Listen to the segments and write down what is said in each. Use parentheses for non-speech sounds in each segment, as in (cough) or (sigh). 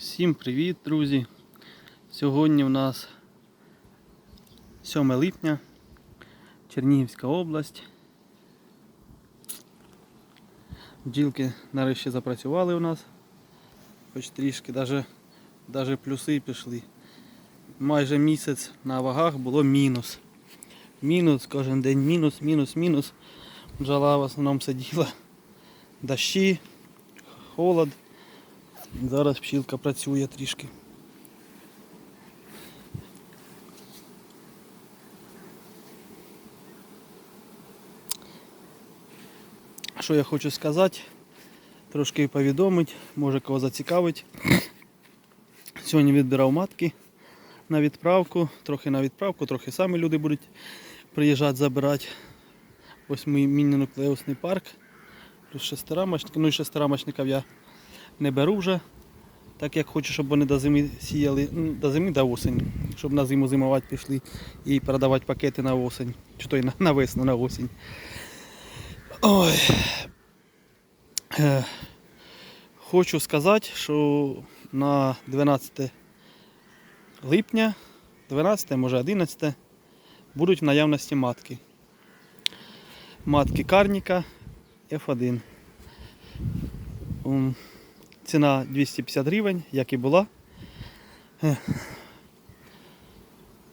Всім привіт, друзі! Сьогодні в нас 7 липня, Чернігівська область. Бджілки нарешті запрацювали у нас. Хоч трішки, навіть, плюси пішли. Майже місяць на вагах було мінус. Мінус, кожен день мінус, мінус, мінус. Бджола в основному сиділа. Дощі, холод. Зараз пчілка працює трішки. Що я хочу сказати? Трошки повідомити, може кого зацікавить. Сьогодні відбирав матки на відправку, трохи на відправку, трохи самі люди будуть приїжджати забирати. Ось мій міні-нуклеусний парк. Плюс шестирамочник. Ну і шестирамочників я не беру вже. Так як хочу, щоб вони до зими сіяли, до зими до осені, щоб на зиму зимувати пішли і продавати пакети на осень. Чи то й на, на весну, на осінь. Ой. Е, хочу сказати, що на 12 липня, 12, може 11, будуть в наявності матки. Матки карніка F1. Ціна 250 гривень, як і була.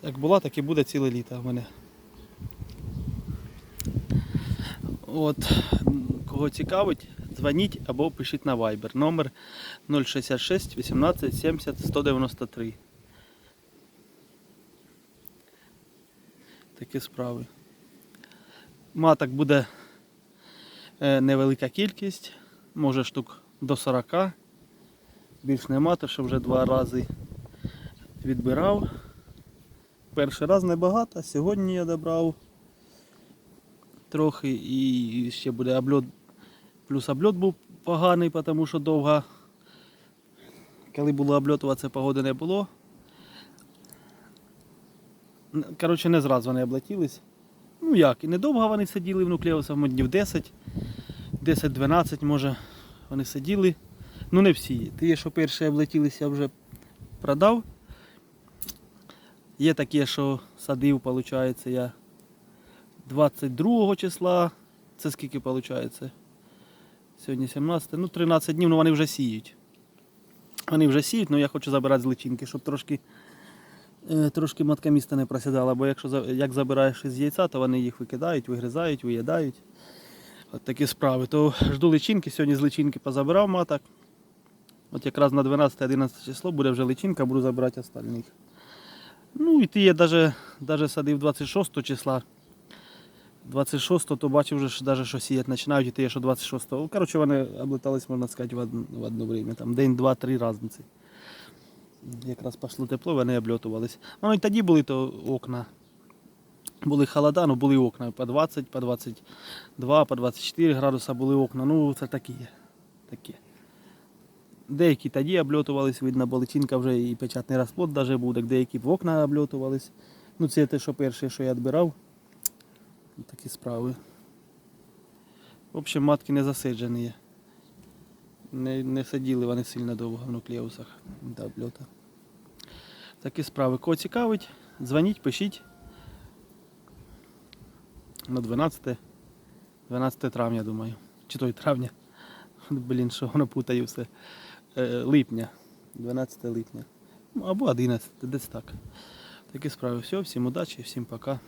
Як була, так і буде ціле літо в мене. От, кого цікавить, дзвоніть або пишіть на Viber. Номер 066 18 70 193. Такі справи. Маток буде е, невелика кількість, може штук до 40. Більш нема, то що вже два рази відбирав. Перший раз небагато, сьогодні я добрав трохи і ще буде обльот. Плюс обльот був поганий, тому що довго, коли було обльотуватися, погоди не було. Коротше, не зразу вони облетілись. Ну як, і недовго вони сиділи в нуклеусах, днів 10, 10-12 може вони сиділи. Ну не всі. Ті, що перші облетілися, я вже продав. Є такі, що садив, виходить, я 22 числа. Це скільки виходить? Сьогодні 17, ну 13 днів, ну вони вже сіють. Вони вже сіють, але я хочу забирати з личинки, щоб трошки, е, трошки матка міста не просідала, бо якщо як забираєш із яйця, то вони їх викидають, вигризають, виїдають. От такі справи. То жду личинки, сьогодні з личинки позабирав маток. От якраз на 12-11 число буде вже личинка, буду забирати остальних. Ну і ті я даже садив 26 числа. 26 то бачив вже, що що сіяти починають, і ті, що 26 го Коротше, вони облетались, можна сказати, в одно, в одно время. Там день, два-три разниці. Якраз пішло тепло, вони обльотувались. Ну і тоді були то окна. Були холода, ну були окна по 20, по 22, по 24 градуса були окна. Ну це такі. такі. Деякі тоді обльотувались, видно, бо вже і печатний розплод даже був, деякі в окна обльотувались. Ну це те, що перше, що я відбирав. Такі справи. В общем, матки не засиджені. Не, не сиділи вони сильно довго в нуклеусах до обльота. Такі справи. Кого цікавить, дзвоніть, пишіть. На 12, 12 травня, думаю. Чи той травня. (laughs) Блін, що воно путаю все. Е, липня. 12 липня. Ну, або 11, десь так. Такі справи. Все, всім удачі, всім пока.